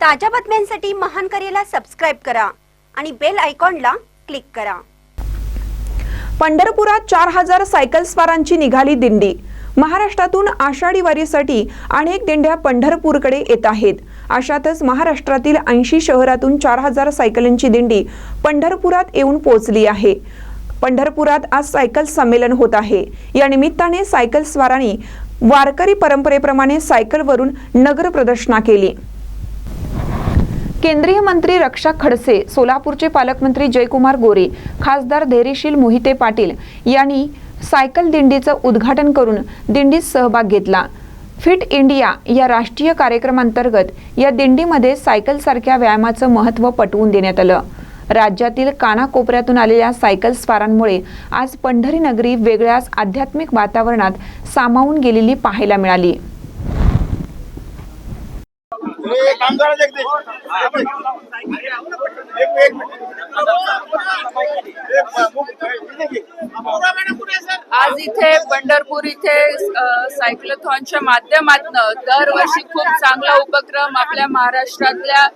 ताज्या बातम्यांसाठी महान करेला सबस्क्राईब करा आणि बेल आयकॉनला क्लिक करा. पंढरपुरात चार हजार सायकल स्वारांची निघाली दिंडी. महाराष्ट्रातून आषाढी वारीसाठी अनेक दिंड्या पंढरपूरकडे येत आहेत. अशातच महाराष्ट्रातील ऐंशी शहरातून चार हजार सायकलींची दिंडी पंढरपुरात येऊन पोहोचली आहे. पंढरपुरात आज सायकल संमेलन होत आहे. या निमित्ताने सायकल स्वारांनी वारकरी परंपरेप्रमाणे सायकलवरून नगर प्रदर्शना केली. केंद्रीय मंत्री रक्षा खडसे सोलापूरचे पालकमंत्री जयकुमार गोरे खासदार धैर्यशील मोहिते पाटील यांनी सायकल दिंडीचं उद्घाटन करून दिंडीत सहभाग घेतला. फिट इंडिया या राष्ट्रीय कार्यक्रमांतर्गत या दिंडीमध्ये सायकलसारख्या व्यायामाचं महत्त्व पटवून देण्यात आलं. राज्यातील कानाकोपऱ्यातून आलेल्या सायकल स्वारांमुळे आज पंढरी नगरी वेगळ्याच आध्यात्मिक वातावरणात सामावून गेलेली पाहायला मिळाली. एक. आज इथे पंढरपूर इथे सायक्लोथॉनच्या माध्यमातनं दरवर्षी खूप चांगला उपक्रम आपल्या महाराष्ट्रातल्या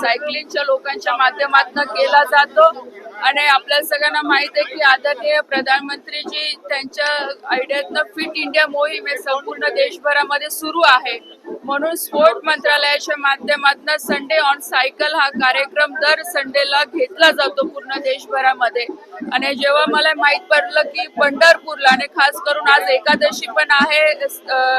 सायकलिंगच्या लोकांच्या माध्यमातनं केला जातो. आणि आपल्या सगळ्यांना माहीत आहे की आदरणीय प्रधानमंत्रीजी त्यांच्या आयडियातनं फिट इंडिया मोहीम हे संपूर्ण देशभरामध्ये सुरू आहे. म्हणून स्पोर्ट मंत्रालयाच्या माध्यमातून संडे ऑन सायकल हा कार्यक्रम दर संडेला घेतला जातो पूर्ण देशभरामध्ये. आणि जेव्हा मला माहीत पडलं की पंढरपूरला आणि खास करून आज एकादशी पण आहे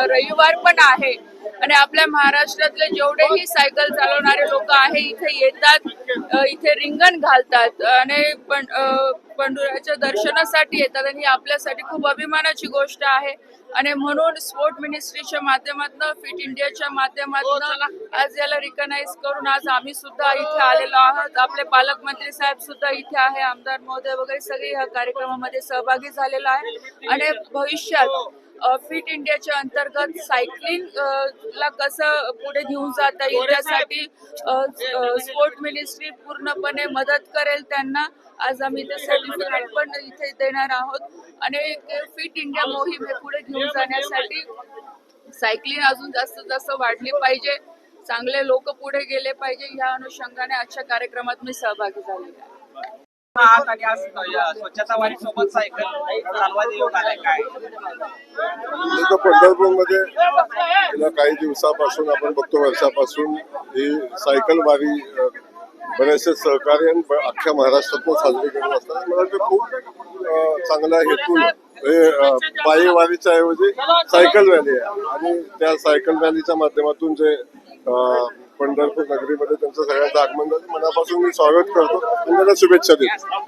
रविवार पण आहे आणि आपल्या महाराष्ट्रातले जेवढेही सायकल चालवणारे लोक आहे इथे येतात इथे रिंगण घालतात आणि पण पंढुराच्या दर्शनासाठी येतात आणि ही आपल्यासाठी खूप अभिमानाची गोष्ट आहे. आणि म्हणून स्पोर्ट मिनिस्ट्रीच्या माध्यमातून फिट इंडियाच्या माध्यमातून आज याला रिकग्नाइज करून आज आम्ही सुद्धा इथे आलेलो आहोत. आपले पालकमंत्री साहेब सुद्धा इथे आहे आमदार महोदय वगैरे सगळे या कार्यक्रमामध्ये सहभागी झालेलो आहे. आणि भविष्यात फिट इंडियाच्या अंतर्गत सायकलिंग ला कसं पुढे घेऊन जाता येईल त्यासाठी स्पोर्ट मिनिस्ट्री पूर्णपणे मदत करेल त्यांना. आज आम्ही ते सर्टिफिकेट पण इथे देणार आहोत. आणि फिट इंडिया मोहीम हे पुढे घेऊन जाण्यासाठी सायकलिंग अजून जास्त जास्त वाढली पाहिजे. चांगले लोक पुढे गेले पाहिजे. या अनुषंगाने आजच्या कार्यक्रमात मी सहभागी आहे. आहात आणि आज स्वच्छता वारी सोबत सायकल चालवायला येऊन आलाय काय? पंढरपूरमध्ये गेल्या काही दिवसापासून आपण बघतो वर्षापासून ही सायकल वारी बरेचसे सहकार्य अख्ख्या महाराष्ट्रातून साजरी करत असतात. मला वाटतं खूप चांगला हेतू हे पायी वारीच्या ऐवजी सायकल रॅली आहे. आणि त्या सायकल रॅलीच्या माध्यमातून जे पंढरपूर नगरीमध्ये त्यांचं सगळ्यांचं आगमन झालं. मनापासून मी स्वागत करतो. आणि त्यांना शुभेच्छा देतो.